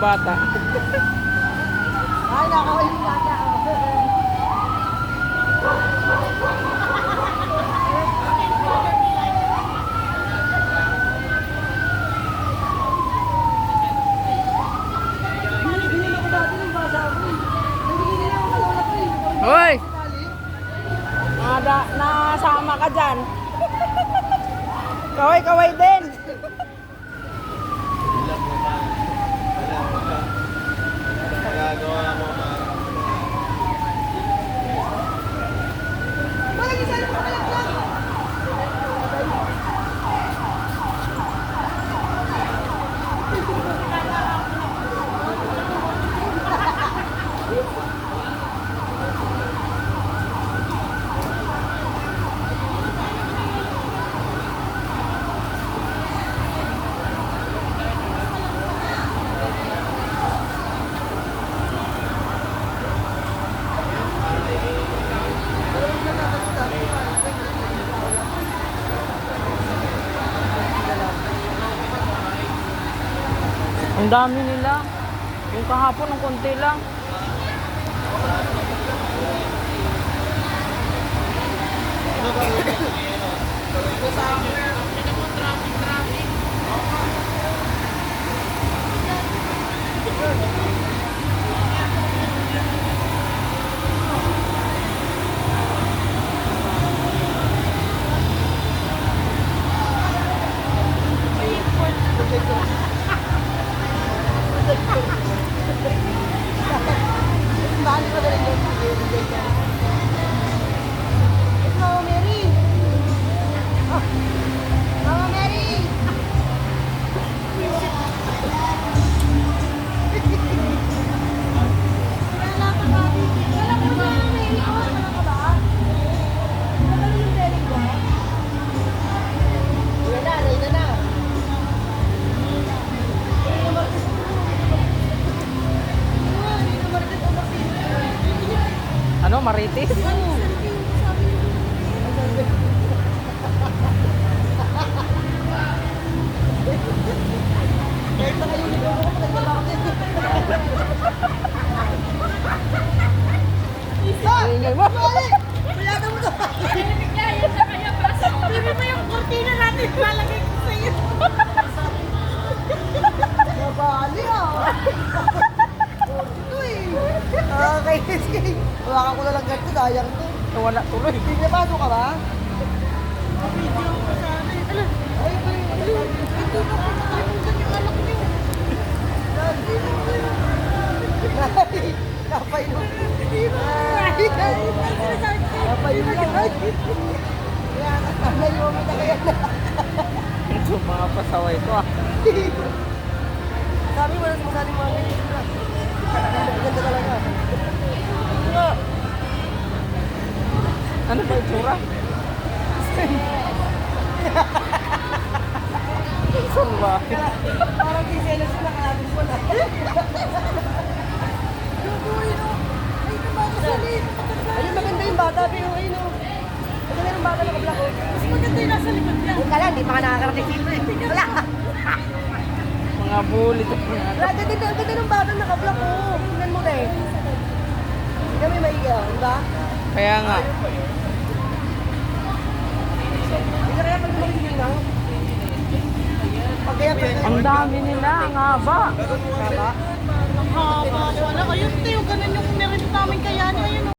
yung bata. Ay, nakawal yung bata. Hoy! Nada, nasama ka dyan. Kaway-kaway din. Dami nila. Yung kahapon, ang konti lang. Ano, maritis? Ingay mo. Wala mo to. Sabi mo yung kurtina natin, lalagay ko sa iyo. Nabali ah. Ito eh. Okay, sige. Hawakan ko na lang ganito, dayang to. Wala tuloy. Pinapasok ka ba? Video ko sa akin. Ano? Ay, ay, ay. Ito na ko nakalimutan yung anak niyo. Ay, Napainom. Ay, ay. Napainom lang. Ay. Kaya, nainom mo na kaya na. Ito mga pasaway ko ah. Sabi mo, nasa masaling mga ganyan na. Ganda talaga. Nga. Ano ba itsura? Saan ba? Parang kiselos na kalabing mo na. Ayun, maganda yung bata, pero ayun o. Maganda yung bata naka-black. Mas maganda yung nasa likod niya. Huwag ka lang, di pa ka nakakarating dito eh. Wala. Mga bully to. Wala, ganda, ng bata naka-black o. Tingnan mo na eh. Tingnan mo yung maiga, di ba? Kaya nga. Hindi ka kaya pag kaya pag Ang dami nila, ang haba. Tama? Ang haba. Wala kayo. Yung ganun yung nirit namin kaya niya. Ayun,